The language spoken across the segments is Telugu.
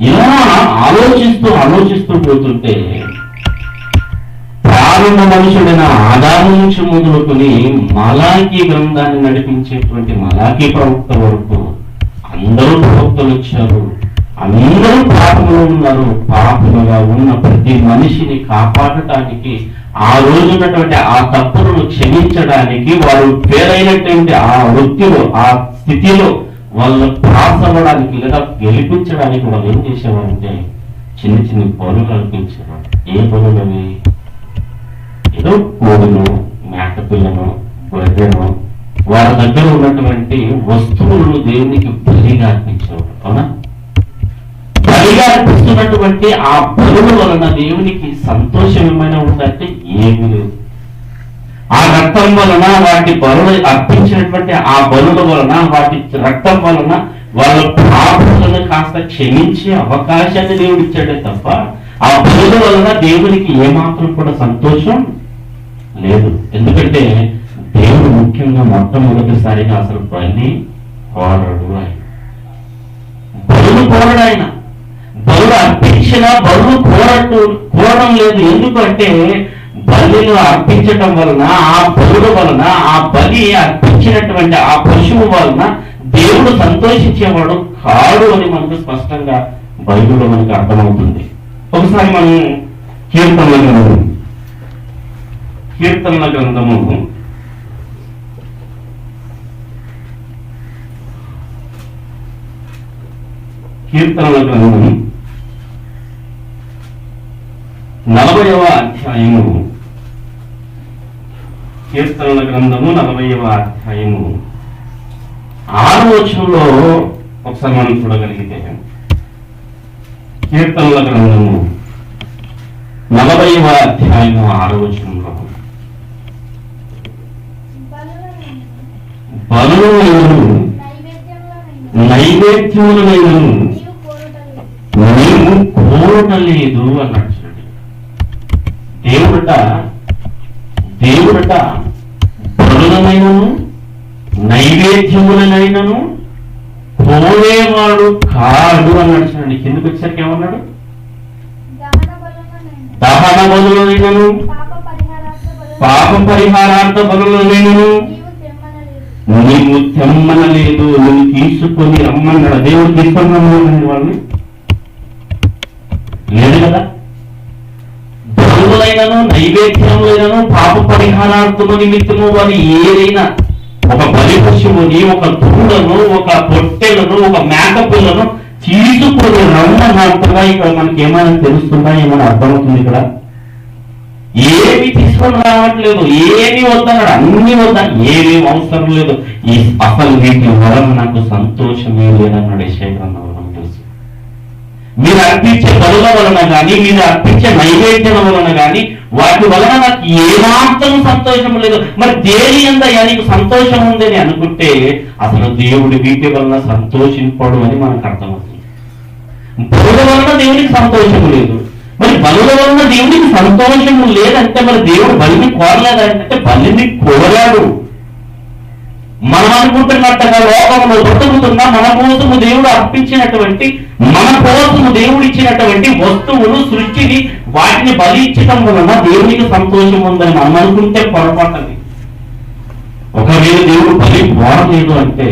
ఇలా ఆలోచిస్తూ ఆలోచిస్తూ పోతుంటే ప్రారంభ మనుషుడైన ఆదాము నుంచి మొదలుకొని మలాకి గ్రంథాన్ని నడిపించేటువంటి మలాకి ప్రవక్త వరకు అందరూ ప్రవక్తలు వచ్చారు. అందరూ పాపంలో ఉన్నారు. పాపముగా ఉన్న ప్రతి మనిషిని కాపాడటానికి ఆ రోజు ఉన్నటువంటి ఆ తప్పులను క్షమించడానికి వారు పేరైనటువంటి ఆ వృత్తిలో ఆ స్థితిలో వాళ్ళు పాస్ అవ్వడానికి లేదా గెలిపించడానికి వాళ్ళు ఏం చేసేవారంటే చిన్న చిన్న పనులు అనిపించేవారు ఏ పనులు అవి? ఏదో కోడును మేకపిల్లను గొర్రెను వారి దగ్గర ఉన్నటువంటి వస్తువులను దేవునికి బలిగా అర్పించేవారు అవునా? బలిగా అర్పిస్తున్నటువంటి ఆ బలుల వలన దేవునికి సంతోషం ఏమైనా ఉందంటే ఏమీ లేదు. ఆ రక్తం వలన వాటి బరులు అర్పించినటువంటి ఆ బరుల వలన వాటి రక్తం వలన వాళ్ళ పాపలను కాస్త క్షమించే అవకాశాన్ని దేవుడు ఇచ్చాడే తప్ప ఆ బరుల వలన దేవునికి ఏమాత్రం కూడా సంతోషం లేదు. ఎందుకంటే దేవుడు ముఖ్యంగా మొట్టమొదటిసారిగా అసలు బలి కోరడు ఆయన. బరువు కోరడు ఆయన. బరువు అర్పించిన బరువు కోరట్టు కోరడం లేదు. ఎందుకంటే బలిని అర్పించటం వలన ఆ బలుడు వలన ఆ బలి అర్పించినటువంటి ఆ పశువు వలన దేవుడు సంతోషించేవాడు కాడు అని మనకు స్పష్టంగా బైబిల్లో మనకు అర్థమవుతుంది. ఒకసారి మనం కీర్తనల గ్రంథం కీర్తనల గ్రంథము కీర్తనల గ్రంథం నలభైవ అధ్యాయము. కీర్తనల గ్రంథము నలభైవ అధ్యాయము. ఆరు వచనంలో ఒకసారి మనం చూడగలిగితే కీర్తనల గ్రంథము నలభైవ అధ్యాయము ఆలోచనలో. వచనంలో నైవేద్యములను నైవేద్యములనైనను నీవు కోరటలేదు అన్నాడు దేవుడట దేవుడట బలులనైనను నైవేద్యములనైనను పోలేవాడు కాడు అన్నాడు చూడండి కిందకు వచ్చాక ఏమన్నాడు? దహన బలులనైనను పాప పరిహారార్థ బలులనైనను నీవు తెమ్మనలేదు. నువ్వు తీసుకొని రమ్మన్నాడు. దేవుడు తీసుకొని వాళ్ళని లేదు కదా పూజలైనను నైవేద్యములైనను పాప పరిహారార్థము నిమిత్తము వారి ఏదైనా ఒక బలి పశువుని ఒక దూడను ఒక పొట్టెలను ఒక మేకపిల్లను తీసుకుని తీసుకొని రమ్మన్నట్టుగా ఇక్కడ మనకి ఏమైనా తెలుస్తుందా? ఏమైనా అర్థమవుతుంది ఇక్కడ? ఏమి తీసుకొని రావట్లేదు. ఏమి వద్దన్నాడు. అన్ని వద్ద ఏమీ అవసరం లేదు. ఈ అసలు వీటి వలన నాకు సంతోషమే లేదన్నాడు యశ్వగ్రంథంలో మీరు అర్పించే బలుల వలన కానీ మీరు అర్పించే నైవేద్యం వలన కానీ వాటి వలన నాకు ఏమాత్రం సంతోషం లేదు. మరి దేని ఎందయ్యా నీకు సంతోషం ఉందని అనుకుంటే అసలు దేవుడి వీటి వలన సంతోషింపడు అని మనకు అర్థమవుతుంది. బలుల వలన దేవునికి సంతోషం లేదు. మరి బలుల వలన దేవునికి సంతోషం లేదంటే మరి దేవుడు బలిని కోరలేదంటే బలిని కోరాడు. మనం అనుకుంటున్నట్టుగా లోకంలో బ్రతుకుతున్న మన కోసము దేవుడు అర్పించినటువంటి మన కోసము దేవుడు ఇచ్చినటువంటి వస్తువులు సృష్టిని వాటిని బలి ఇచ్చటం వలన దేవునికి సంతోషం ఉందని మనం అనుకుంటే పొరపాటది. ఒకవేళ దేవుడు బలి పోరలేదు అంటే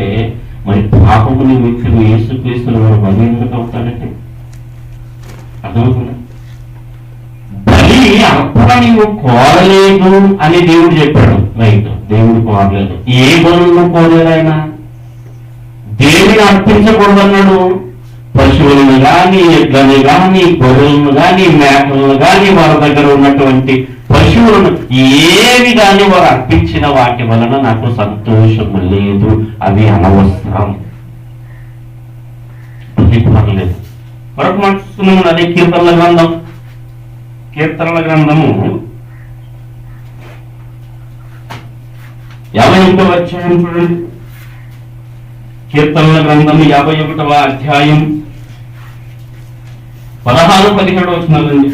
మరి పాపముని వ్యక్తులు యేసుక్రీస్తుల వారు బలి ఎందుకు అవుతాడంటే అర్థమవుతుందా? కానీ అప్పుడు నీవు కోరలేదు అని దేవుడు చెప్పాడు. రైట్ దేవుడు కోరలేదు. ఏ బరువును కోరలేదు ఆయన దేనిని అర్పించకూడదన్నాడు. పశువులను కానీ ఎడ్లను గాని గొర్రెలను కానీ మేకలను కాని వారి దగ్గర ఉన్నటువంటి పశువులను ఏవి కానీ వారు అర్పించిన వాటి వలన నాకు సంతోషము లేదు. అవి అనవసరం. అది మరొక మాట అదే కీర్తనల గ్రంథం. కీర్తనల గ్రంథము యాభై ఒకటవ అధ్యాయం చూడండి. కీర్తనల గ్రంథము యాభై ఒకటవ అధ్యాయం పదహారు పదిహేడు వచ్చినారండి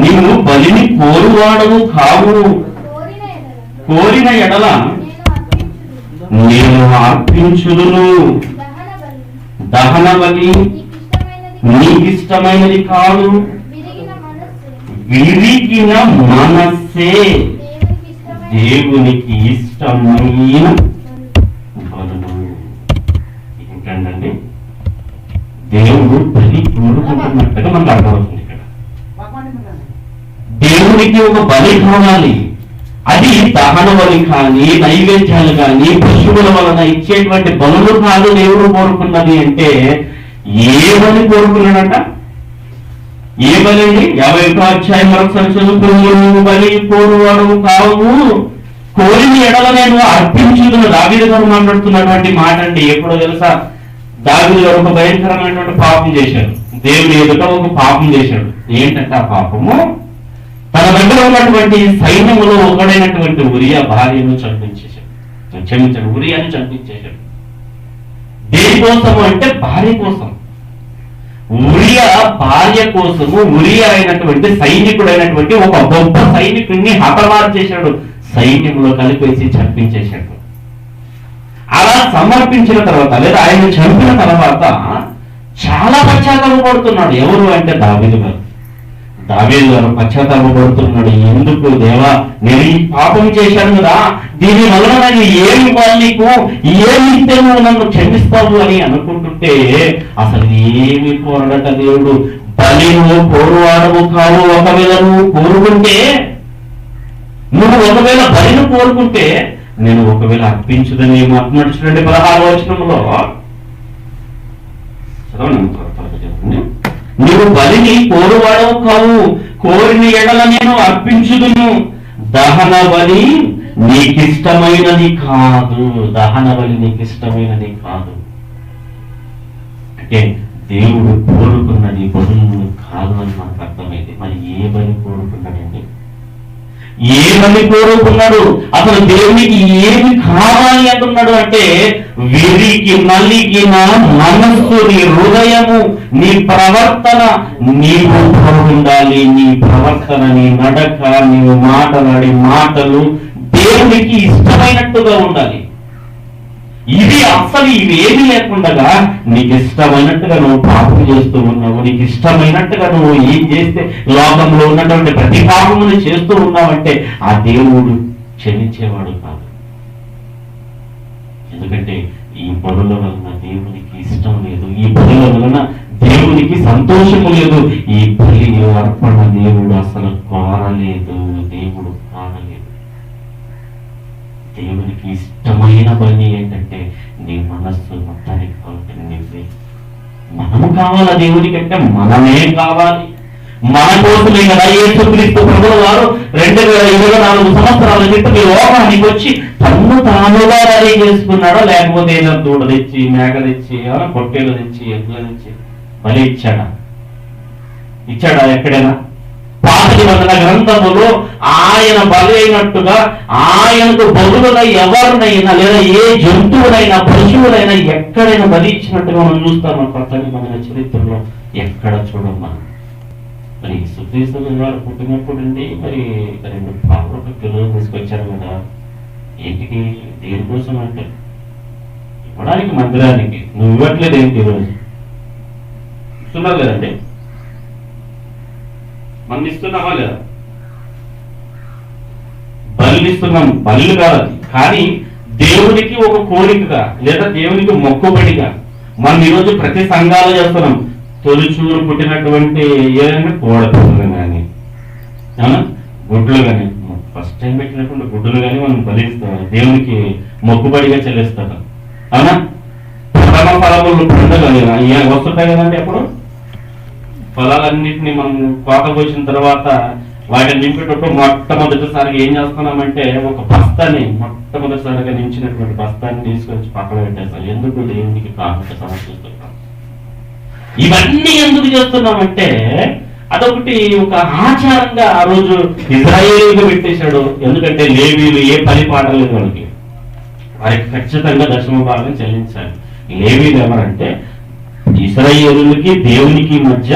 నీవు బలిని కోరువాడవు కావు. కోరిన ఎడల నేను నేను అర్పించుదును దహన బలి. నీకిష్టమైనది కాదు. విరిగిన మనస్సే దేవునికి ఇష్టమైన బలము ఇష్టమైన ఏంటండి దేవుడు బలి కోరుకుంటున్నట్టుగా మనకు అర్థమవుతుంది ఇక్కడ. దేవునికి ఒక బలి కావాలి. అది దహన బలి కానీ నైవేద్యాలు కానీ పశువుల వలన ఇచ్చేటువంటి బలులు కాదు దేవుడు కోరుకున్నది అంటే ఏ కోరుకున్నాడట? ఏ యాభై ఒకటో అధ్యాయం మరొకసారి బలి కోరువాడు కావు. కోరిని ఎడల నేను అర్పించుదును. దావీదు గారు మాట్లాడుతున్నటువంటి మాట అండి. ఎప్పుడో తెలుసా? దావీదు గారు ఒక భయంకరమైనటువంటి పాపం చేశాడు. దేవుని ఎదుట ఒక పాపం చేశాడు. ఏంటంటే ఆ పాపము? తన దగ్గర ఉన్నటువంటి సైన్యములో ఒకడైనటువంటి ఉరియా భార్యను చంపించేశాడు. క్షమించాడు ఉరియాని చంపించేశాడు. దేనికోసము అంటే భార్య కోసం. ఉరియా భార్య కోసము ఉరియా అయినటువంటి సైనికుడైనటువంటి ఒక గొప్ప సైనికుడిని హతమార్చేశాడు సైన్యంలో కలిపేసి చంపించేశాడు. అలా సమర్పించిన తర్వాత లేదా ఆయన చంపిన తర్వాత చాలా పశ్చాత్తాపడుతున్నాడు ఎవరు అంటే దావిదు గారు. దావేదు గారు పశ్చాత్తాపడుతున్నాడు ఎందుకు దేవా? నేను ఈ పాపం చేశాను కదా. దీని వలన నేను ఏమి నీకు? ఏమి ఇస్తే నువ్వు నన్ను క్షమిస్తావు అని అనుకుంటుంటే అసలు ఏమి కోరడట దేవుడు. బలి నువ్వు కాదు కావు ఒకవేళ నువ్వు కోరుకుంటే నువ్వు ఒకవేళ బలిను కోరుకుంటే నేను ఒకవేళ అర్పించుదని ఏమంటున్నాడు పదహారు వచనంలో చదవండి. నువ్వు బలిని కోరువాడవు కావు. కోరిన ఎడల నేను అర్పించుదును. దహన బలి నీకిష్టమైనది కాదు. దహన బలి నీకిష్టమైనది కాదు. అంటే దేవుడు కోరుకున్నది బలులు కాదు అని మనకు అర్థమైంది. మరి ఏ బలి కోరుకున్నాడండి? ఏమని కోరుకున్నాడు? అసలు దేవునికి ఏమి కావాలి అంటున్నాడు అంటే వెరికి మల్లికి నా మనస్సు నీ హృదయము నీ ప్రవర్తన నీవు ఉండాలి నీ ప్రవర్తన నీ నడక నీవు మాట్లాడి మాటలు దేవునికి ఇష్టమైనట్టుగా ఉండాలి. ఇది అసలు ఇవేమి లేకుండా నీకు ఇష్టమైనట్టుగా నువ్వు పాపం చేస్తూ ఉన్నావు నీకు ఇష్టమైనట్టుగా నువ్వు ఏం చేస్తే లోకంలో ఉన్నటువంటి ప్రతి పాపమును చేస్తూ ఉన్నావంటే ఆ దేవుడు క్షమించేవాడు కాదు. ఎందుకంటే ఈ పనుల వలన దేవునికి ఇష్టం లేదు ఈ పనుల వలన దేవునికి సంతోషము లేదు ఈ బలి అర్పణ దేవుడు అసలు కోరలేదు దేవుడు కానలేదు. దేవునికి ఇష్టమైన బలి ఏంటంటే నీ మనస్సు మొత్తానికి కావాలి నువ్వే మనము కావాలా దేవునికి అంటే మనమే కావాలి. మన కోసమే కదా యేసుక్రీస్తు ప్రభుల వారు రెండు వేల ఇరవై నాలుగు సంవత్సరాల క్రితం ఈ లోకానికి వచ్చి తన్ను తానుగా రెడీ చేసుకున్నాడో లేకపోతే ఏదో దూడ తెచ్చి మేక తెచ్చి ఆ, పొట్టేలు తెచ్చి ఎగ్గులు తెచ్చి బలి ఇచ్చాడా? ఇచ్చాడా ఎక్కడైనా? పాత నిబంధన గ్రంథములో ఆయన బలి అయినట్టుగా ఆయనకు బదులుగా ఎవరినైనా లేదా ఏ జంతువునైనా పశువులైనా ఎక్కడైనా బలి ఇచ్చినట్టుగా మనం చూస్తాం కొత్త నిబంధన చరిత్రలో. ఎక్కడ చూడం మనం? మరి సుక్రీస్తుల గారు పుట్టినప్పుడు అండి మరి రెండు పాపలు పిల్లలు తీసుకొచ్చారు కదా. ఏంటికి దేనికోసం అంటే? ఇవ్వడానికి మందిరానికి. నువ్వు ఇవ్వట్లేదు ఏంటి ఈరోజు? ఇస్తున్నావు కదండి? మనం ఇస్తున్నామా లేదా బలి ఇస్తున్నాం బలి కాదు కానీ దేవునికి ఒక కోరికగా లేదా దేవునికి మొక్కుబడిగా మనం ఈరోజు ప్రతి సంఘాలు చేస్తున్నాం. తొలిచూరు పుట్టినటువంటి ఏదైనా కోడ కానీ గుడ్లు కానీ ఫస్ట్ టైం పెట్టినటువంటి గుడ్డులు కానీ మనం బలిస్తాం దేవునికి మొక్కుబడిగా చెల్లిస్తాం. అవునా? ప్రథమ ఫలములు పండుగ వస్తుంటాయి కదండి అప్పుడు ఫలాలన్నింటినీ మనం కోత కోసిన తర్వాత వాటిని నింపేటప్పుడు మొట్టమొదటిసారిగా ఏం చేస్తున్నామంటే ఒక బస్తాని మొట్టమొదటిసారిగా నించినటువంటి బస్తాన్ని తీసుకొచ్చి పక్కన పెట్టేస్తాం. ఎందుకు దేవునికి కాకుండా సమర్పిస్తున్నాం ఇవన్నీ ఎందుకు చేస్తున్నామంటే అదొకటి ఒక ఆచారంగా ఆ రోజు ఇజ్రాయేలీగా పెట్టేశాడు. ఎందుకంటే లేవీలు ఏ పని పాడలేదు వాళ్ళకి వారికి ఖచ్చితంగా దశమ భాగం చెల్లించాలి. లేవీలు ఎవరంటే ఇస్రాయేలులకి దేవునికి మధ్య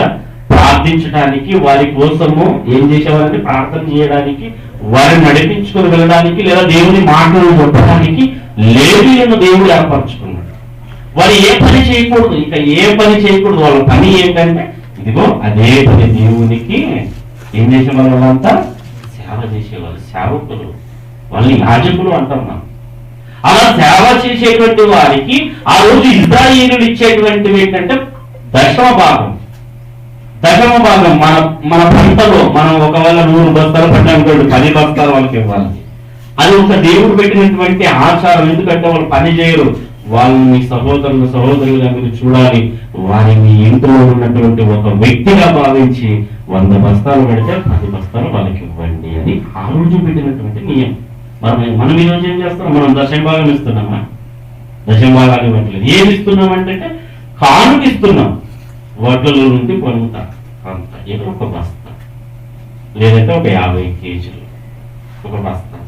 ప్రార్థించడానికి వారి కోసము ఏం చేసేవారంటే ప్రార్థన చేయడానికి వారిని నడిపించుకొని వెళ్ళడానికి లేదా దేవుని మాటలు చెప్పడానికి లేవీలను దేవుడు ఏర్పరచుకున్నాడు. వారు ఏ పని చేయకూడదు ఇంకా ఏ పని చేయకూడదు వాళ్ళ పని ఏంటంటే ఇదిగో అదే పని దేవునికి ఏం చేసే వాళ్ళంతా సేవ చేసేవారు సేవకులు. వాళ్ళని యాజకులు అంటాం మనం. అలా సేవ చేసేటువంటి వారికి ఆ రోజు ఇజ్రాయిలు ఇచ్చేటువంటివి ఏంటంటే దశమ భాగం. దశమ భాగం మన మన పంటలో మనం ఒకవేళ నూరు బస్తాలు పట్టాము పది బస్తాలు వాళ్ళకి ఇవ్వాలి. అది ఒక దేవుడు పెట్టినటువంటి ఆచారం. ఎందుకంటే వాళ్ళు పని చేయరు. వాళ్ళని సహోదరులు సహోదరులుగా మీరు చూడాలి. వారిని ఇంట్లో ఉన్నటువంటి ఒక వ్యక్తిగా భావించి వంద బస్తాలు పెడితే పది బస్తాలు వాళ్ళకి ఇవ్వండి అని ఆ రోజు పెట్టినటువంటి నియమం. మనం మనం ఈరోజు ఏం చేస్తున్నాం? మనం దశమ భాగం ఇస్తున్నామా? దశమ భాగాలు ఇవ్వట్లేదు. ఏమి ఇస్తున్నాం అంటే కానుక ఇస్తున్నాం. వడ్డల నుండి పొందుతా. అంత. ఏదో ఒక బస్తా. లేదంటే ఒక యాభై కేజీలు. ఒక బస్తా.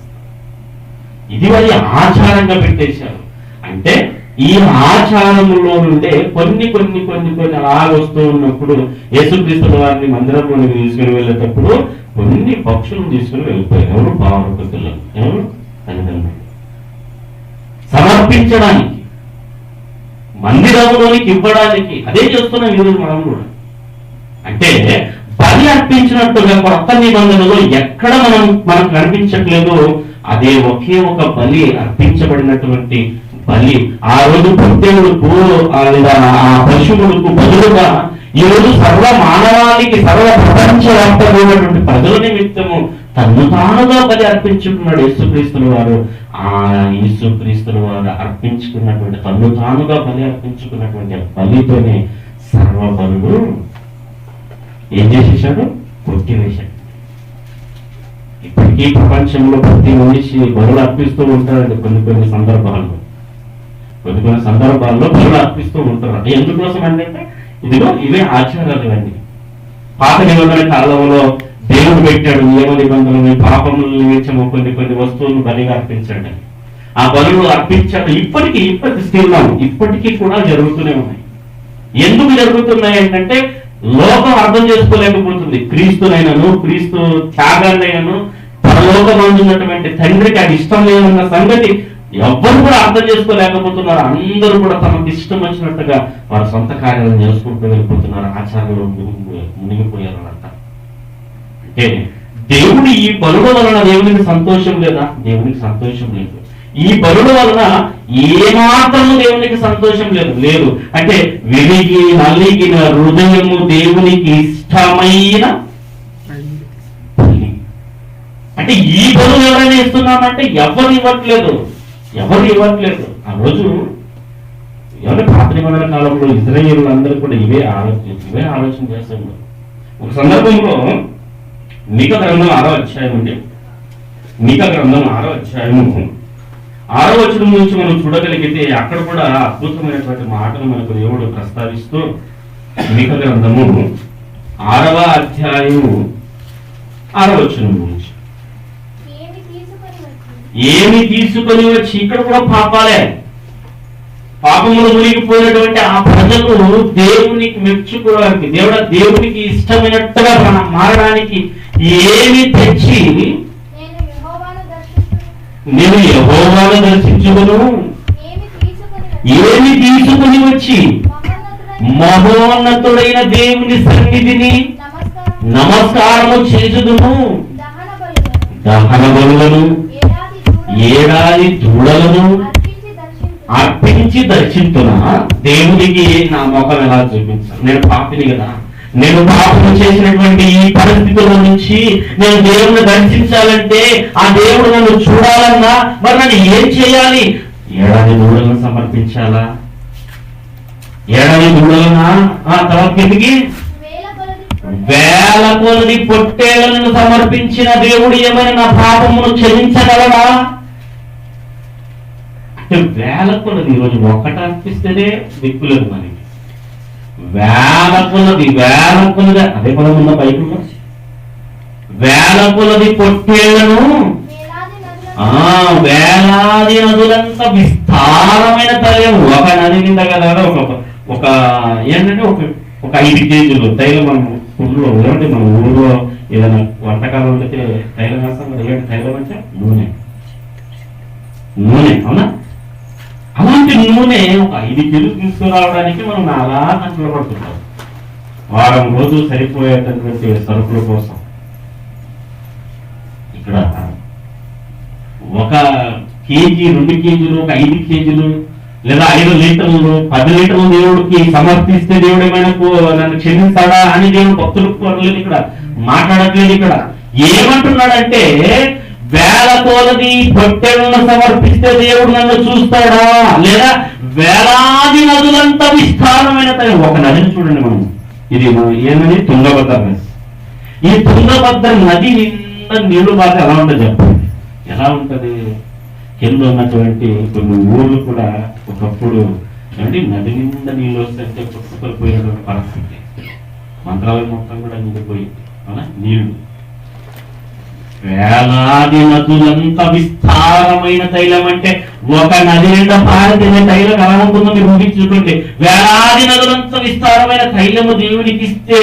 ఇది మరి ఆచారంగా పెట్టేశారు. అంటే ఈ ఆచారంలో నుండే కొన్ని కొన్ని కొన్ని కొన్ని అలా వస్తూ ఉన్నప్పుడు యేసుక్రీస్తుల వారిని మందిరంలోకి తీసుకుని వెళ్ళేటప్పుడు కొన్ని పక్షులను తీసుకుని వెళ్ళిపోయారు. ఎవరు బావరకు పిల్లలు ఎవరు? తల్లిదండ్రులు సమర్పించడానికి. మందిరంలోనికి ఇవ్వడానికి అదే చేస్తున్నాం ఈరోజు మనం కూడా. అంటే బలి అర్పించినట్టుగా కొత్త నిబంధనలో ఎక్కడ మనం మనకు కనిపించట్లేదు అదే ఒకే ఒక బలి అర్పించబడినటువంటి బలి. ఆ రోజు పొట్టేవుడుకు ఆ లేదా ఆ పశువులకు బదులుగా ఈ రోజు సర్వ మానవానికి సర్వ ప్రపంచ వ్యాప్తమైనటువంటి ప్రజల నిమిత్తము తను తానుగా బలి అర్పించుకున్నాడు యేసుక్రీస్తుల వారు. ఆ యేసుక్రీస్తుల వారు అర్పించుకున్నటువంటి తను తానుగా బలి అర్పించుకున్నటువంటి బలితోనే సర్వ బలుడు ఏం చేసేసాడు కొట్టివేశాడు. ఇప్పటికీ ప్రపంచంలో ప్రతి మనిషి బరువులు అర్పిస్తూ ఉంటారండి కొన్ని కొన్ని సందర్భాల్లో. కొన్ని కొన్ని సందర్భాల్లో బరువులు అర్పిస్తూ ఉంటారు. అంటే ఎందుకోసం అంటే ఇదిగో ఇవే ఆచారాలు ఇవన్నీ పాత నిబంధన కాలంలో దేవుడు పెట్టాడు నియమ నిబంధనలు పాపముల నిమిత్తము కొన్ని కొన్ని వస్తువులను బలిగా అర్పించండి. ఆ బలులు అర్పించాడు ఇప్పటికీ ఇప్పటికి స్థిరం ఇప్పటికీ కూడా జరుగుతూనే ఉన్నాయి. ఎందుకు జరుగుతున్నాయి ఏంటంటే లోకం అర్థం చేసుకోలేకపోతుంది. క్రీస్తునైనను క్రీస్తు త్యాగాన్నైనను పరలోకం అందున్నటువంటి తండ్రికి అది ఇష్టం లేదన్న సంగతి ఎవ్వరు కూడా అర్థం చేసుకోలేకపోతున్నారు. అందరూ కూడా తమకు ఇష్టం వచ్చినట్టుగా వారి సొంత కార్యాలను చేసుకుంటూ వెళ్ళిపోతున్నారు. ఆచారంలో మునిగిపోయారు దేవుడు అంతా దేవుడి ఈ బలుల వలన దేవునికి సంతోషం లేదా? దేవునికి సంతోషం లేదు. ఈ బలుల వలన ఏమాత్రము దేవునికి సంతోషం లేదు లేదు. అంటే విరిగి నలిగిన హృదయము దేవునికి ఇష్టమైన అంటే ఈ బలులు ఎవరైనా ఇస్తున్నామంటే ఎవరు ఇవ్వట్లేదు ఎవరు ఇవ్వట్లేదు. ఆ రోజు ఎవరి పాత నిబంధన కాలంలో ఇజ్రాయేల్ అందరూ కూడా ఇవే ఆలోచన ఇవే ఆలోచన చేస్తారు ఒక సందర్భంలో మిక గ్రంథం ఆరో అధ్యాయం అండి. మిక గ్రంథం ఆరో అధ్యాయము. ఆరో వచనం నుంచి మనం చూడగలిగితే అక్కడ కూడా అద్భుతమైనటువంటి మాటలు మనకు దేవుడు ప్రస్తావిస్తూ మిక గ్రంథము ఆరవ అధ్యాయము ఆరో వచనం నుంచి. ఏమి తీసుకొని వచ్చి ఇక్కడ కూడా పాపాలే. పాపములు మునిగిపోయినటువంటి ఆ ప్రజలు దేవునికి మెచ్చుకోవడానికి దేవుడ దేవునికి ఇష్టమైనట్టుగా మనం మారడానికి ఏమి తెచ్చి నేను యెహోవాను దర్శించుకును. ఏమి తీసుకొని వచ్చి మహోన్నతుడైన దేవుని సన్నిధిని నమస్కారం. నమస్కారము చేసుదును దహన బలులను ఏడాది దూడలను అర్పించి దర్శించును. దేవునికి నా ముఖం ఎలా చూపించాను నేను పాపిని కదా. నేను పాపం చేసినటువంటి ఈ పరిస్థితుల నుంచి నేను దేవుణ్ణి దర్శించాలంటే ఆ దేవుడు నన్ను చూడాలన్నా మరి నన్ను ఏం చేయాలి? ఏడాది దూడలను సమర్పించాలా? ఏడాది దూడలనా ఆ తర్వాత కిందికి? వేల కొలది పొట్టేళ్ళను సమర్పించిన దేవుడు ఏమైనా నా పాపమును క్షమించగలడా? అంటే వేల కొలది ఈరోజు ఒక్కట అర్పిస్తేనే దిక్కులేదు మనకి. వేలకులది వేలకులది అదే పదం ఉన్న బైబిల్లో? వేలకులది పొట్టేళ్ళను ఆ వేలాది నదులంత విస్తారమైన తైలం ఒక నది కింద కదా ఒక ఒక ఏంటంటే ఒక ఒక ఐదు కేజీలు తైలం మనం ఊళ్ళో ఏమంటే మన ఊళ్ళో ఏదైనా వంటకాలు వండితే తైలం వేస్తాం కదా ఏంటి తైలం అంటే? నూనె. నూనె అవునా? అలాంటి నూనె ఒక ఐదు కిలో తీసుకురావడానికి మనం అలా గంటలు వారం రోజులు సరిపోయేటటువంటి సరుకుల కోసం. ఇక్కడ ఒక కేజీ రెండు కేజీలు ఒక ఐదు కేజీలు లేదా ఐదు లీటర్లు పది లీటర్లు దేవుడికి సమర్పిస్తే దేవుడు ఏమైనా నన్ను క్షమిస్తాడా అని దేవుడు భక్తులు కోరలేదు ఇక్కడ. మాట్లాడట్లేదు ఇక్కడ. ఏమంటున్నాడంటే వేల కోలది పొట్టెలను సమర్పిస్తే దేవుడు నన్ను చూస్తాడా? లేదా వేలాది నదులంత విస్తారమైన ఒక నదిని చూడండి మనం. ఇది ఏమని? తుంగభద్ర నది ఈ తుంగభద్ర నది నిండా నీళ్ళు బాగా ఎలా ఉంటుంది చెప్పండి? ఎలా ఉంటది? కింద ఉన్నటువంటి కొన్ని ఊళ్ళు కూడా ఒకప్పుడు అంటే నది నిండా నీళ్ళు వస్తుంటే కొట్టుకుపోయినటువంటి పరిస్థితి. మంత్రాలయం మొత్తం కూడా నిండిపోయింది. అవునా? నీళ్ళు. వేలాది నదులంత విస్తారమైన తైలం అంటే ఒక నది నిండా పారిన తైలం ఎలా ఉంటుందో మీరు ఊహించుకోండి వేలాది నదులంత విస్తారమైన తైలము దేవునికి ఇస్తే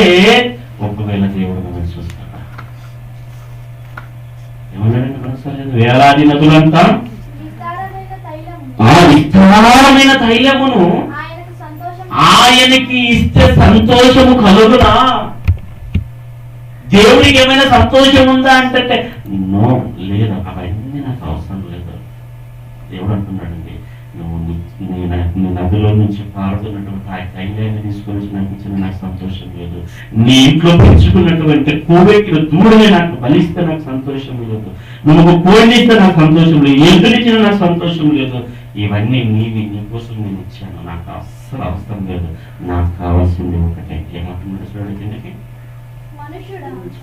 ఒకవేళ దేవుడు చూస్తాడా? ఏమన్నాడండి వేలాది నదులంతా విస్తారమైన తైలము ఆ విస్తారమైన తైలమును ఆయనకి ఇస్తే సంతోషము కలుగునా? దేవుడికి ఏమైనా సంతోషం ఉందా అంటే నో లేదు అవన్నీ నాకు అవసరం లేదు. దేవుడు అంటున్నాడండి నువ్వు నీ- నదిలో నుంచి పారుతున్నటువంటి ఆ కైలాన్ని తీసుకొని నాకు సంతోషం లేదు. నీ ఇంట్లో పెంచుకున్నటువంటి కోవెక్కిన దూడనే నాకు బలిస్తే నాకు సంతోషం లేదు. నువ్వు ఒక కోడిని ఇస్తే నాకు సంతోషం లేదు. ఎదురిచ్చిన నాకు సంతోషం లేదు. ఇవన్నీ నీవి నీకోసం నేను ఇచ్చాను. నాకు అస్సలు అవసరం లేదు. నాకు కావాల్సింది ఒకటే. ఏమంటున్నాడు చూడండి కిందకి.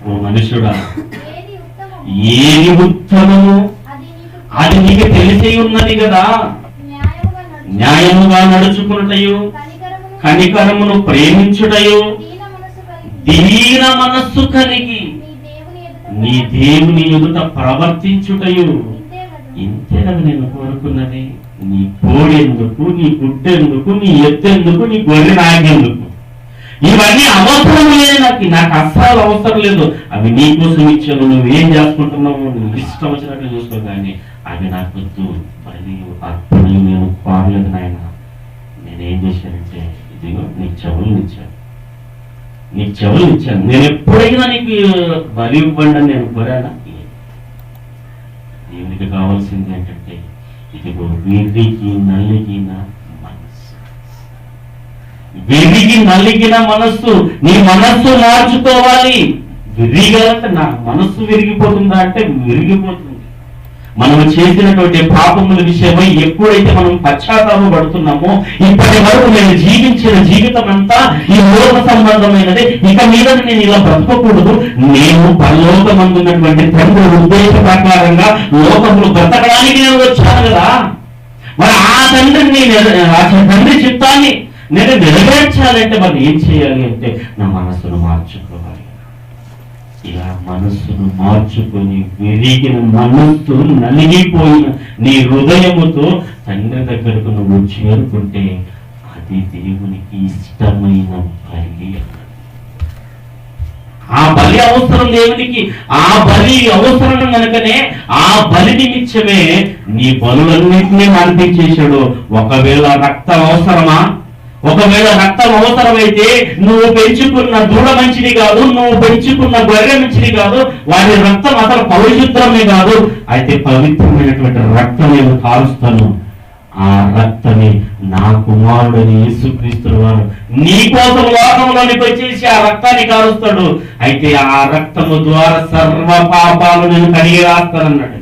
ఓ మనుషుడా. ఏది ఉత్తమం ఏది ఉత్తమము? అది నీకు తెలిసి ఉన్నది కదా. న్యాయముగా నడుచు న్యాయముగా నడుచుకున్నటయు. కనికరమును ప్రేమించుటయు. దీన మనస్సు కలిగి. నీ దేవుని ఎదుట ప్రవర్తించుటయు ఇంతే కదా ఇంతే కదా నేను కోరుకున్నది. నీ కోడెందుకు నీ గుడ్డెందుకు నీ ఎత్తెందుకు నీ గొర్రె నాగెందుకు. ఇవన్నీ అవసరం లేదు నాకు. నాకు అస్సలు అవసరం లేదు. అవి నీ కోసం ఇచ్చాను. నువ్వేం చేసుకుంటున్నావు నువ్వు ఇష్టం వచ్చినట్టు చూసుకో కానీ అవి నాకు వద్దు. మరి అర్పణలు నేను కోరలేదు నాయన. నేనేం చేశానంటే ఇదిగో నీకు చెవులు ఇచ్చాను. నీకు చెవులు ఇచ్చాను. నేను ఎప్పుడైనా నీకు బలి ఇవ్వండి అని నేను కోరానా? దేవునికి కావాల్సింది ఏంటంటే ఇదిగో వీరికి నల్లికి నా విరిగి నలిగిన మనస్సు నీ మనస్సు మార్చుకోవాలి. విరిగాలంటే నా మనస్సు విరిగిపోతుందా అంటే విరిగిపోతుంది. మనం చేసినటువంటి పాపముల విషయమై ఎప్పుడైతే మనం పశ్చాత్తాప పడుతున్నామో ఇప్పటి వరకు నేను జీవించిన జీవితం అంతా ఈ లోక సంబంధమైనది. ఇక మీద నేను ఇలా బ్రతకకూడదు. నేను పరలోకమందున్నటువంటి తండ్రి ఉద్దేశ ప్రకారంగా లోకములు బ్రతకడానికి నేను వచ్చాను కదా. మరి ఆ తండ్రిని ఆ తండ్రి చిత్తాన్ని నేను నెరవేర్చాలంటే మరి ఏం చేయాలి అంటే నా మనస్సును మార్చుకోవాలి. ఇలా మనస్సును మార్చుకొని విరిగిన మనస్సు నలిగిపోయిన నీ హృదయముతో తండ్రి దగ్గరకు నువ్వు చేరుకుంటే అది దేవునికి ఇష్టమైన బలి. ఆ బలి అవసరం దేవునికి ఆ బలి అవసరం కనుకనే ఆ బలి నిమిత్తమే నీ బలులన్నింటినీ అనిపించేశాడు ఒకవేళ రక్తం అవసరమా? ఒకవేళ రక్తం అవసరమైతే నువ్వు పెంచుకున్న దూడ మంచిది కాదు నువ్వు పెంచుకున్న గొర్రె మంచిది కాదు వారి రక్తం అసలు పవిత్రమే కాదు. అయితే పవిత్రమైనటువంటి రక్తం నేను కాలుస్తాను ఆ రక్తమే నా కుమారుడని యేసుక్రీస్తు వారు నీ కోసం లోకంలోనికి వచ్చేసి ఆ రక్తాన్ని కాలుస్తాడు అయితే ఆ రక్తము ద్వారా సర్వ పాపాలు నేను కడిగి రాస్తానన్నాడు.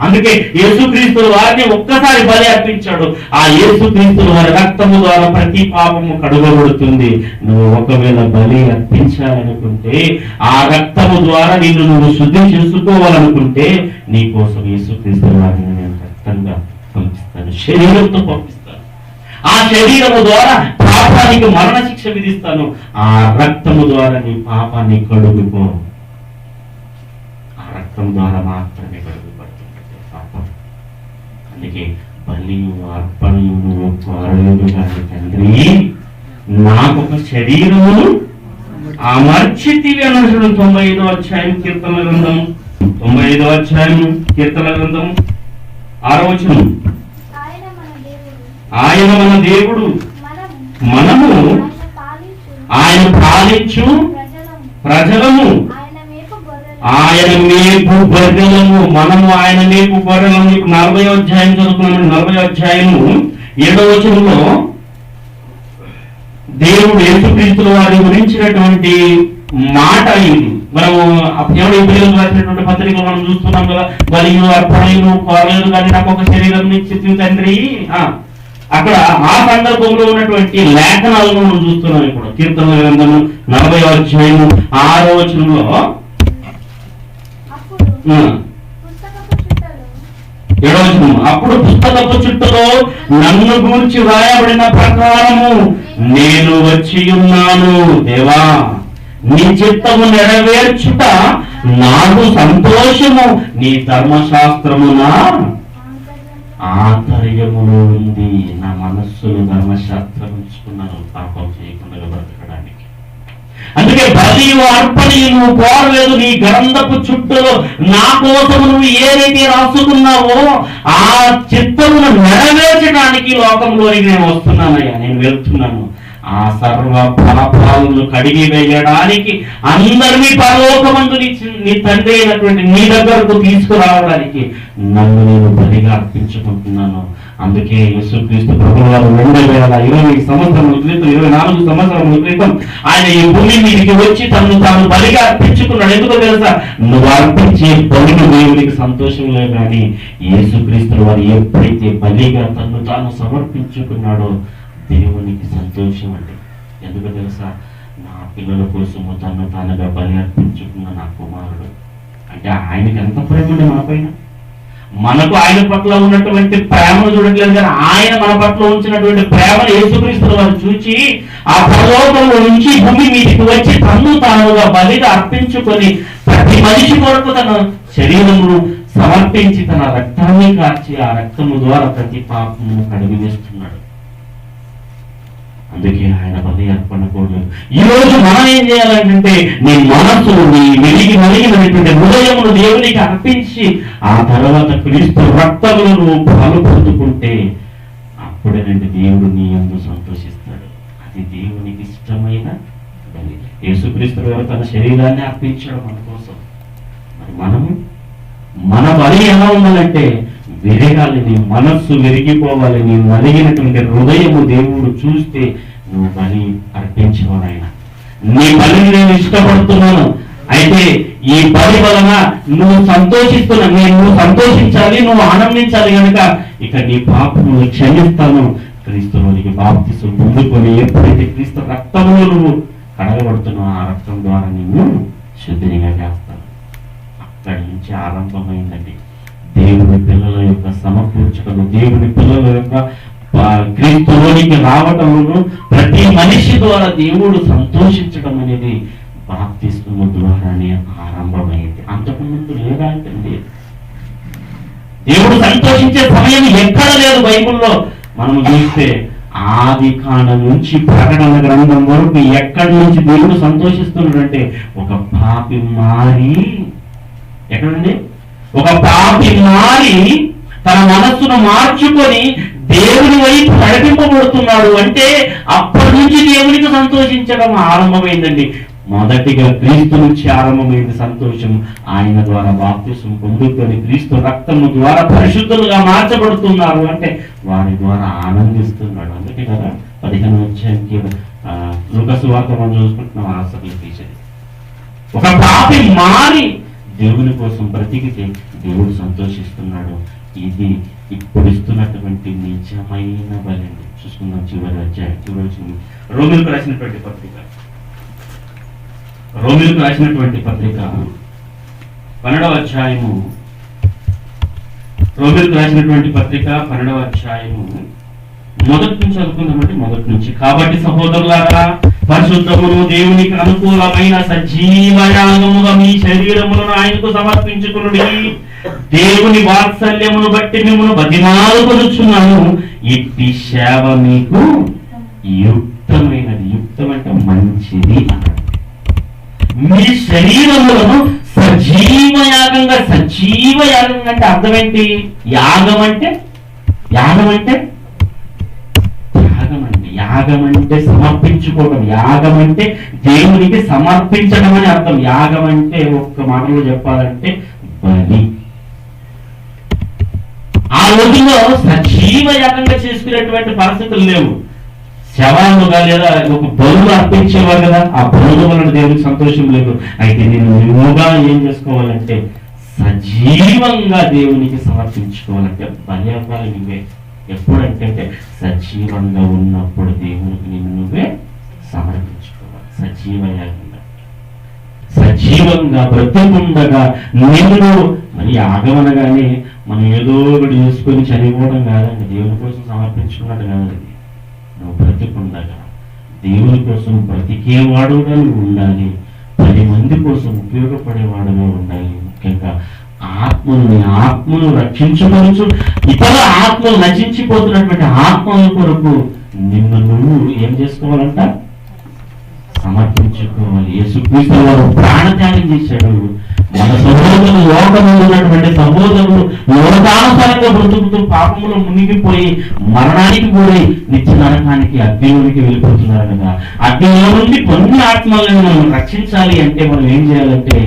అందుకే యేసుక్రీస్తుల వారిని ఒక్కసారి బలి అర్పించాడు. ఆ యేసుక్రీస్తుల వారి రక్తము ద్వారా ప్రతి పాపము కడుగబడుతుంది. నువ్వు ఒకవేళ బలి అర్పించాలనుకుంటే ఆ రక్తము ద్వారా నిన్ను నువ్వు శుద్ధి చేసుకోవాలనుకుంటే నీ కోసం యేసుక్రీస్తు వారిని నేను రక్తంగా పంపిస్తాను. శరీరంతో పంపిస్తాను. ఆ శరీరము ద్వారా పాపానికి మరణ శిక్ష విధిస్తాను. ఆ రక్తము ద్వారా నీ పాపాన్ని కడుగుకో. ఆ రక్తం ద్వారా మాత్రమే కడుగు. అందుకే బలియు అర్పణయు నువ్వు కోరలేదు కానీ తండ్రి నాకొక శరీరమును అమర్చితివి అన్నాడు తొంభై ఐదో అధ్యాయం కీర్తన గ్రంథం. తొంభై ఐదో అధ్యాయం కీర్తన గ్రంథం. ఆరో వచనం ఆయన మన దేవుడు. మనము ఆయన పాలించు ప్రజలము. ఆయన మేపు గొర్రెలు గొర్రెలము మనము ఆయన మేపు గొర్రెలము ఇప్పుడు నలభై అధ్యాయం చదువుకున్నాము నలభై అధ్యాయము ఏడవ వచనంలో దేవుడు యేసుక్రీస్తుల వారి గురించినటువంటి మాట ఇది. మనము ఎవరు ఇబ్బందులు రాసినటువంటి పత్రికలు మనం చూస్తున్నాం కదా బలియు అర్పణలు కోరలేదు కానీ నాకు ఒక శరీరం ఇచ్చి తండ్రి. అక్కడ ఆ సందర్భంలో ఉన్నటువంటి లేఖనాలను మనం చూస్తున్నాం ఇప్పుడు. కీర్తన గ్రంథము నలభై అధ్యాయము ఆరో వచనంలో ఏడవచనం అప్పుడు పుస్తకపు చుట్టలో నన్ను గూర్చి వ్రాయబడిన ప్రకారము నేను వచ్చి ఉన్నాను. దేవా నీ చిత్తము నెరవేర్చుట నాకు సంతోషము. నీ ధర్మశాస్త్రమున? ఆంతర్యములో ఉంది నా మనస్సును ధర్మశాస్త్రం ఉంచుకున్నాను పాపం చేయకుండా బ్రతకడానికి. అందుకే బలియు అర్పణీయులు నువ్వు కోరలేదు నీ గ్రంథపు చుట్టూలో నా కోసం నువ్వు ఏదైతే రాసుకున్నావో ఆ చిత్తమును నెరవేర్చడానికి లోకంలోని నేను వస్తున్నానయ్యా. నేను వెళ్తున్నాను. ఆ సర్వ పాపాలను కడిగి వేయడానికి అందరినీ పరలోకమందు నీ తండ్రి అయినటువంటి నీ దగ్గరకు తీసుకురావడానికి నన్ను నేను బలిగా అర్పించుకుంటున్నాను. అందుకే యేసుక్రీస్తు ప్రభు వారు రెండు వేల ఇరవై సంవత్సరముల క్రితం ఇరవై నాలుగు సంవత్సరముల క్రితం ఆయన ఈ భూమి మీదకి వచ్చి తను తాను బలిగా అర్పించుకున్నాడు. ఎందుకో తెలుసా? నువ్వు అర్పించే బలిని దేవునికి సంతోషంలో కానీ యేసుక్రీస్తు వారు ఎప్పుడైతే బలిగా తను తాను సమర్పించుకున్నాడో దేవునికి సంతోషం అండి. ఎందుకో తెలుసా? నా పిల్లల కోసము తను తానుగా బలి అర్పించుకున్న నా కుమారుడు. అంటే ఆయనకి ఎంత ప్రేమ మా పైన? మనకు ఆయన పట్ల ఉన్నటువంటి ప్రేమను చూడట్లేదు కానీ ఆయన మన పట్ల ఉంచినటువంటి ప్రేమను యేసుక్రీస్తు వారు చూచి ఆ పరలోకంలో నుంచి భూమి మీదకి వచ్చి తన్ను తానుగా బలిగా అర్పించుకొని ప్రతి మనిషి కొరకు తన శరీరమును సమర్పించి తన రక్తాన్ని కార్చి ఆ రక్తము ద్వారా ప్రతి పాపమును కడిగి వేస్తున్నాడు. అందుకే ఆయన బలి అర్పణ కోరు ఈ రోజు మనం ఏం చేయాలంటే నీ మనస్సు నీ వెలిగి నలిగినటువంటి హృదయమును దేవునికి అర్పించి ఆ తర్వాత క్రీస్తు రక్తంలో నువ్వు పాలు పొందుకుంటే అప్పుడేనండి దేవుడు నీ ఎందు సంతోషిస్తాడు. అది దేవునికి ఇష్టమైన బలి. యేసుక్రీస్తు వారు తన శరీరాన్ని అర్పించాడు మన కోసం మరి మనము మన బలి ఎలా ఉండాలంటే విరగాలి నీ మనస్సు విరిగిపోవాలి నీ మరిగినటువంటి హృదయము దేవుడు చూస్తే నువ్వు బలి అర్పించవను నీ బలిని నేను ఇష్టపడుతున్నాను. అయితే ఈ పని వలన నువ్వు సంతోషిస్తున్నా నేను నువ్వు సంతోషించాలి నువ్వు ఆనందించాలి కనుక ఇక నీ పాపను క్షమిస్తాను. క్రీస్తులోనికి బాప్తిస్తు పొందుకొని ఎప్పుడైతే క్రీస్తు రక్తంలో నువ్వు కడగబడుతున్నావు ఆ రక్తం ద్వారా నిన్ను శుద్ధినిగా చేస్తాను. అక్కడి నుంచి ఆరంభమైందండి. దేవుని పిల్లల యొక్క సమకూర్చడం దేవుని పిల్లల యొక్క క్రీస్తులోనికి రావటమును ప్రతి మనిషి ద్వారా దేవుడు సంతోషించడం అనేది బాప్తిస్మము ద్వారానే ఆరంభమైంది. అంతకు ముందు లేదా. అంటే దేవుడు సంతోషించే సమయం ఎక్కడ లేదు బైబుల్లో. మనం చూస్తే ఆది కాండం నుంచి ప్రకటన గ్రంథం వరకు ఎక్కడి నుంచి దేవుడు సంతోషిస్తున్నాడంటే ఒక పాపి మారి ఎక్కడండి? ఒక పాపి మారి తన మనస్సును మార్చుకొని దేవుని వైపు నడిపింపబడుతున్నాడు అంటే అప్పటి నుంచి దేవునికి సంతోషించడం ఆరంభమైందండి. మొదటిగా క్రీస్తు నుంచి ఆరంభమైంది సంతోషం. ఆయన ద్వారా బాప్తిసం పొందుకొని క్రీస్తు రక్తము ద్వారా పరిశుద్ధులుగా మార్చబడుతున్నారు అంటే వారి ద్వారా ఆనందిస్తున్నాడు. అందుకే కదా పదిహేను వచ్చానికి లుకసు వార్త మనం చూసుకుంటున్నాం ఆసక్తి తీసేది. ఒక పాపి మారి దేవుని కోసం బ్రతికితే దేవుడు సంతోషిస్తున్నాడు. ఇది ఇప్పుడు ఇస్తున్నటువంటి నిజమైన బలండి చూసుకుందాం చివరి అధ్యాయం. చివరి వచ్చింది రోమిలకు రాసినటువంటి పత్రిక. రోమిలకు రాసినటువంటి పత్రిక పన్నెండవ అధ్యాయము. రోమిలకు రాసినటువంటి పత్రిక పన్నెండవ అధ్యాయము. మొదటి నుంచి అనుకుందామంటే మొదటి నుంచి. కాబట్టి సహోదరులారా పరిశుద్ధమును దేవునికి అనుకూలమైన సజీవయాగముగా మీ శరీరములను ఆయనకు సమర్పించుకునుడి. దేవుని వాత్సల్యమును బట్టి మిమ్మల్ని బతిమాలు కొనుచున్నాను ఇట్టి సేవ మీకు యుక్తమైనది. యుక్తం అంటే మంచిది. అన్నాడు మీ శరీరములను సజీవ యాగంగా సజీవ యాగం అంటే అర్థం ఏంటి యాగం అంటే యాగం అంటే యాగం అంటే సమర్పించుకోవడం యాగం అంటే దేవునికి సమర్పించడం అని అర్థం. యాగం అంటే ఒక్క మాటలో చెప్పాలంటే బలి. ఆ రోజుల్లో సజీవ యాగంగా చేసుకునేటువంటి పరిస్థితులు లేవు. శవాలుగా లేదా ఒక బరువు అర్పించేవారు కదా ఆ బరువు వలన దేవుడికి సంతోషం లేదు. అయితే నేను నువ్వుగా ఏం చేసుకోవాలంటే సజీవంగా దేవునికి సమర్పించుకోవాలంటే బలి అవ్వాలి నువ్వే. ఎప్పుడంటే సజీవంగా ఉన్నప్పుడు దేవునికి నిన్ను నువ్వే సమర్పించుకోవాలి. సజీవంగా సజీవంగా బ్రతకుండగా నిన్ను మరి ఆగమనగానే మనం ఏదో ఒకటి చేసుకొని చనిపోవడం కాదండి. దేవుని కోసం సమర్పించుకున్నట్టు కాదు బ్రతకుండగా దేవుని కోసం బ్రతికేవాడుగా నువ్వు ఉండాలి. పది మంది కోసం ఉపయోగపడేవాడుగా ఉండాలి. ముఖ్యంగా ఆత్మని ఆత్మను రక్షించవచ్చు. ఇతర ఆత్మలు నశించిపోతున్నటువంటి ఆత్మల కొరకు నిన్ను నువ్వు ఏం చేసుకోవాలంట? సమర్పించుకోవాలి. యేసుక్రీస్తు వారు ప్రాణత్యాగం చేశాడు. మన సహోదరులు లోకంలో ఉన్నటువంటి సహోదరులు లోకానుసారంగా బ్రతుకుతూ పాపంలో మునిగిపోయి మరణానికి గురై నిత్య నరకానికి అగ్నిలోనికి వెళ్ళిపోతున్నారు కదా. అగ్నిలో నుండి కొన్ని ఆత్మలను మనం రక్షించాలి అంటే మనం ఏం చేయాలంటే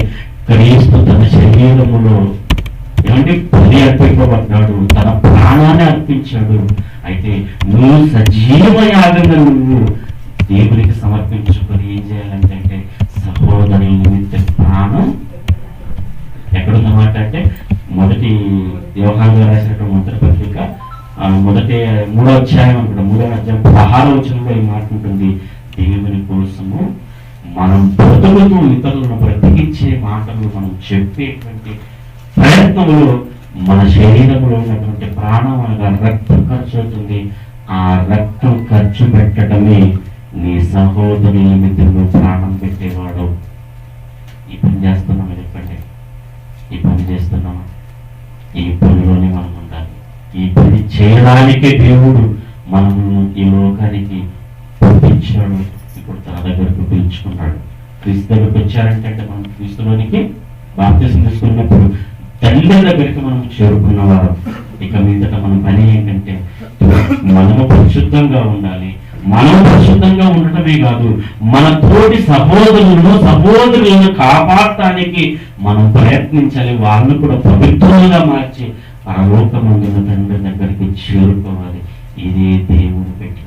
క్రీస్తు తన శరీరములో ఏమంటే బలి అర్పింపబడ్డాడు. తన ప్రాణాన్ని అర్పించాడు. అయితే నువ్వు సజీవ యాగంగా నువ్వు దేవునికి సమర్పించుకొని ఏం చేయాలంటే సహోదరుల నిమిత్త ప్రాణం ఎక్కడున్నమాట అంటే మొదటి వ్యవహారంగా రాసినటువంటి మొదటి పత్రిక మొదటి మూడో అధ్యాయం అనుకుంటా మూడో అధ్యాయం పదహారో వచనంలో ఈ మాట ఉంటుంది. దేవుని కోసము మనం బ్రతుకుతూ ఇతరులను బ్రతికించే మాటలు మనం చెప్పేటువంటి ప్రయత్నంలో మన శరీరంలో ఉన్నటువంటి ప్రాణం అనగా రక్తం ఖర్చు అవుతుంది. ఆ రక్తం ఖర్చు పెట్టడమే నీ సహోదరుల మిత్రులు ప్రాణం పెట్టేవాడు. ఈ పని చేస్తున్నాం ఈ పని చేస్తున్నామా ఈ పనిలోనే మనం ఉండాలి. ఈ పని చేయడానికి దేవుడు మనము ఈ లోకానికి పంపించాడు. ఇప్పుడు తన దగ్గరకు పిలుచుకున్నాడు. క్రీస్తు దగ్గరకు వచ్చారంటే అంటే మనం క్రీస్తులోనికి బాప్తిసం తీసుకున్నప్పుడు తండ్రి దగ్గరికి మనం చేరుకున్నవారు. ఇక మీదట మన పని ఏంటంటే మనము పరిశుద్ధంగా ఉండాలి. మనం పరిశుద్ధంగా ఉండటమే కాదు మన తోటి సహోదరులను సహోదరులను కాపాడటానికి మనం ప్రయత్నించాలి. వాళ్ళను కూడా పవిత్రులుగా మార్చి పరలోకమందున తండ్రి దగ్గరికి చేరుకోవాలి. ఇదే దేవుడు పెట్టి.